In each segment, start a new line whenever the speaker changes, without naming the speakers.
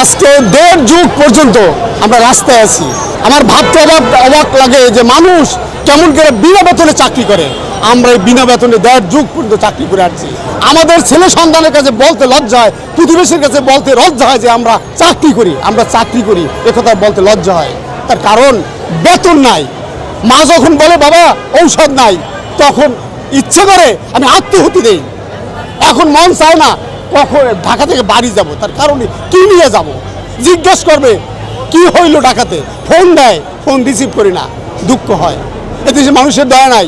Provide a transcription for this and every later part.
আজকে দেড় যুগ পর্যন্ত আমরা রাস্তায় আছি। আমার ভাবতে অবাক অবাক লাগে যে মানুষ কেমন করে বিনা বেতনে চাকরি করে। আমরা এই বিনা বেতনে দেড় যুগ পর্যন্ত চাকরি করে আসছি। আমাদের ছেলে সন্তানের কাছে বলতে লজ্জা হয়, প্রতিবেশীর কাছে বলতে লজ্জা হয় যে আমরা চাকরি করি, আমরা চাকরি করি। একথা বলতে লজ্জা হয়। তার কারণ বেতন নাই। মা যখন বলে, বাবা, ঔষধ নাই। তখন ইচ্ছে করে আমি আত্মহতি দেই। এখন মন চায় না কখন ঢাকা থেকে বাড়ি যাব, তার কারণে কি নিয়ে যাব? জিজ্ঞেস করবে, কি হইল ঢাকাতে? ফোন দেয়, ফোন রিসিভ করি না, দুঃখ হয়। এদেশে মানুষের দয়া নাই।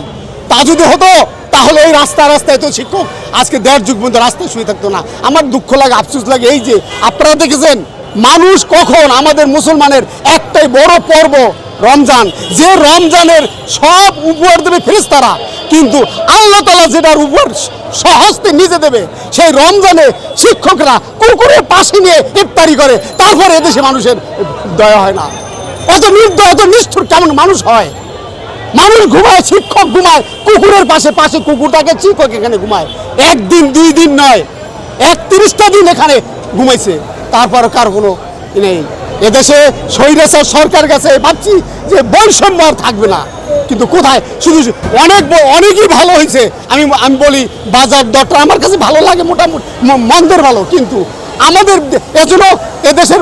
তা যদি হতো, তাহলে এই রাস্তা রাস্তায় তো শিক্ষক, আজকে দেড় যুগ পর্যন্ত রাস্তায় শুয়ে থাকতো না। আমার দুঃখ লাগে, আফসোস লাগে, এই যে আপনারা দেখেছেন, মানুষ কখন আমাদের মুসলমানের একটাই বড় পর্ব, রমজান। যে রমজানের সব উপহার দেবে ফেরেশতারা। কিন্তু আল্লাহ তালা যেটার উপর সহস্তে নিজে দেবে, সেই রমজানে শিক্ষকরা কুকুরের পাশে নিয়ে ইফতারি করে, তারপরে এদেশে মানুষের দয়া হয় না। এত নির্দয় এত নিষ্ঠুর কেমন মানুষ হয়? মানুষ ঘুমায়, শিক্ষক ঘুমায়, কুকুরের পাশে পাশে কুকুর থাকে, শিক্ষক এখানে ঘুমায়। একদিন, দুই দিন নয়, একত্রিশটা দিন এখানে ঘুমাইছে। তারপর কার কোনো নেই। এদেশে স্বৈরাচার সরকার কাছে ভাবছি যে বৈষম্য আর থাকবে না। কিন্তু কোথায়? শুধু অনেক অনেকই ভালো হয়েছে। আমি আমি বলি বাজার দরটা আমার কাছে ভালো লাগে মোটামুটি মন্দের ভালো কিন্তু আমাদের এজন্য এদেশের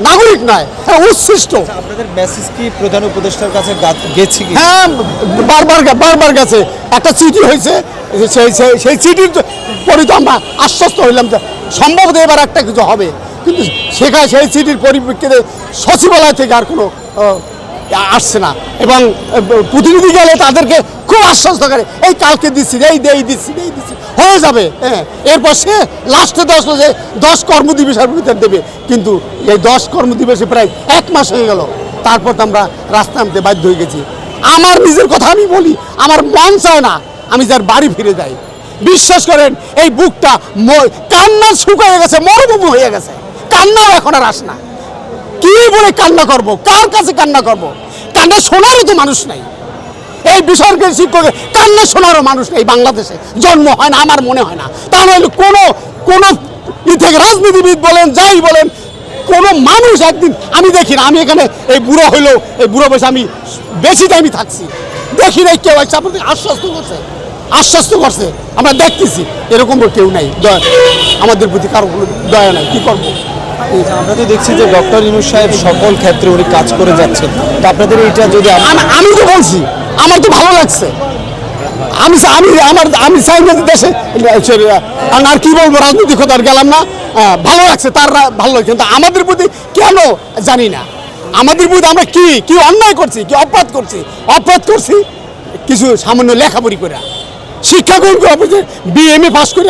নাগরিক নয় হ্যাঁ উচ্ছিষ্ট।
আপনাদের মেসেজ কি প্রধান উপদেষ্টার কাছে গেছি
হ্যাঁ বারবার বারবার গেছে। একটা চিঠি হয়েছে সেই সেই- চিঠির পরে তো আমরা আশ্বস্ত হইলাম যে সম্ভবত এবার একটা কিছু হবে। কিন্তু সেখানে সেই চিঠির পরিপ্রেক্ষিতে সচিবালয় থেকে আর কোনো আসছে না। এবং প্রতিনিধি গেলে তাদেরকে খুব আশ্বস্ত করে, এই কালকে দিচ্ছি এই দেই দিচ্ছি এই দিচ্ছি হয়ে যাবে হ্যাঁ। এরপর সে লাস্টে দশ যে দশ কর্মদিবসের ভিতরে দেবে। কিন্তু এই দশ কর্মদিবসে প্রায় এক মাস হয়ে গেল। তারপর তো আমরা রাস্তা নামতে বাধ্য হয়ে গেছি। আমার নিজের কথা আমি বলি, আমার মন চায় না আমি যার বাড়ি ফিরে যাই। বিশ্বাস করেন, এই বুকটা কান্না শুকিয়ে গেছে, মরুভূমি হয়ে গেছে। কান্নাও এখন আর আসে না। কি বলে কান্না করব? কার কাছে কান্না করব? কান্না শোনারও তো মানুষ নাই। এই বেসরকারি শিক্ষকের কান্না শোনারও মানুষ নেই বাংলাদেশে। জন্ম হয় না, আমার মনে হয় না। তা নইলে কোনো কোনো থেকে রাজনীতিবিদ বলেন, যাই বলেন, কোনো মানুষ একদিন, আমি দেখি না, আমি এখানে এই বুড়ো হইল এই বুড়ো বয়সে আমি বেশি টাইমই থাকছি। দেখি নাই কেউ আছে আপনাদের আশ্বস্ত করছে? আশ্বস্ত করছে? আমরা দেখতেছি, এরকম কেউ নাই। দয়া আমাদের প্রতি কারও কোনো দয়া নাই, কি করব?
আমরা তো দেখছি যে ডক্টর সাহেব সকল ক্ষেত্রে উনি কাজ করে যাচ্ছেন। তো আপনাদের এটা যদি আমি
তো বলছি, আমার তো ভালো লাগছে। আমি আমি আমার আমি চাই না দেশে আর কি বলব কথা গেলাম না। ভালো লাগছে, তার ভালো লাগছে। কিন্তু আমাদের প্রতি কেন জানি না। আমাদের প্রতি আমরা কি কি অন্যায় করছি, কি অপরাধ করছি? অপরাধ করছি কিছু সামান্য লেখাপড়ি করে শিক্ষা গ্রহণ করে বিএমএ পাস করে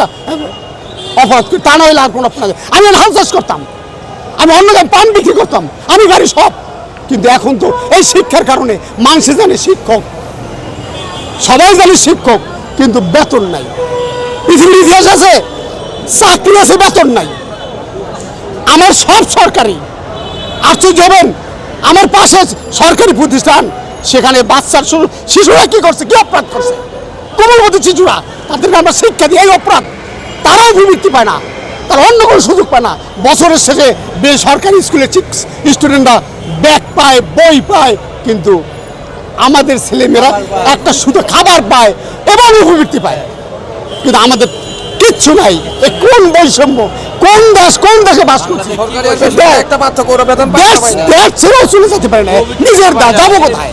অপরাধ করি তা না হলে আর কোনো অপরাধ আমি হাল চাষ করতাম। আমি অন্য জায়গায় পান বিক্রি করতাম। আমি গাড়ি সব। কিন্তু এখন তো এই শিক্ষার কারণে মানুষে জানে শিক্ষক। সবাই জানে শিক্ষক, কিন্তু বেতন নাই। পৃথিবীর ইতিহাস আছে, চাকরি আছে, বেতন নাই। আমার সব সরকারি। আশ্চর্য হবেন আমার পাশে সরকারি প্রতিষ্ঠান, সেখানে বাচ্চার শুরু শিশুরা কি করছে, কি অপরাধ করছে? কোমলবতী শিশুরা, তাদেরকে আমরা শিক্ষা দিই, এই অপরাধ। তারাও অভিবৃত্তি পায় না। তারা অন্য কোনো সুযোগ পায় না। বছরের শেষে বেসরকারি স্কুলে স্টুডেন্টরা ব্যাগ পায় বই পায় কিন্তু আমাদের ছেলেমেয়েরা একটা শুধু খাবার পায় এবং উপবৃত্তি পায়। কিন্তু আমাদের কিচ্ছু নাই। এ কোন বৈষম্য? কোন দেশ কোন দেশে বাস করছে?
সরকারি একটা পার্থক্য বেতন পায়
দেশ ছেড়েও চলে যেতে পারে না। নিজের যাব কোথায়?